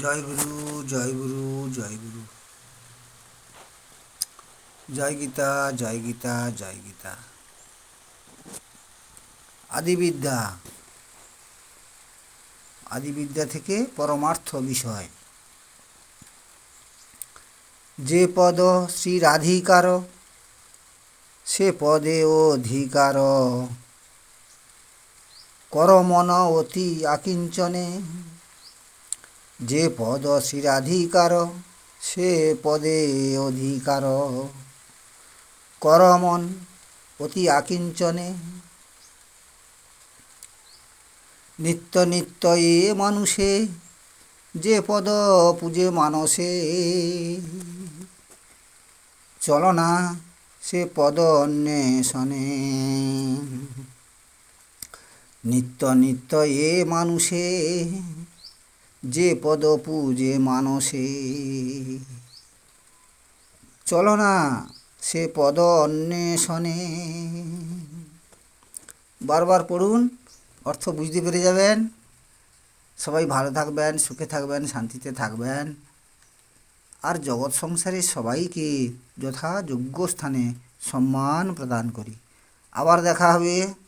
জয় গুরু জয় গুরু জয় গুরু। জয় গীতা জয় গীতা জয় গীতা। আদিবিদ্যা। আদিবিদ্যা থেকে পরমার্থ বিষয়। যে পদ শ্রী রাধিকার সে পদে অধিকার। কর মন অতি আকিঞ্চনে যে পদ শিরাধিকার সে পদে অধিকার। করমন অতি আকিঞ্চনে। নিত্য নিত্য এ মানুষে, যে পদ পূজে মানসে। চল না সে পদ অন্বেষণে। নিত্য নিত্য এ মানুষে যে পদ পূজে মানসে। চলো না সে পদ অন্বেষণে। বারবার পড়ুন, অর্থ বুঝতে পেরে যাবেন। সবাই ভালো থাকবেন, সুখে থাকবেন, শান্তিতে থাকবেন। আর জগৎ সংসারে সবাইকে যথাযোগ্য স্থানে সম্মান প্রদান করি। আবার দেখা হবে।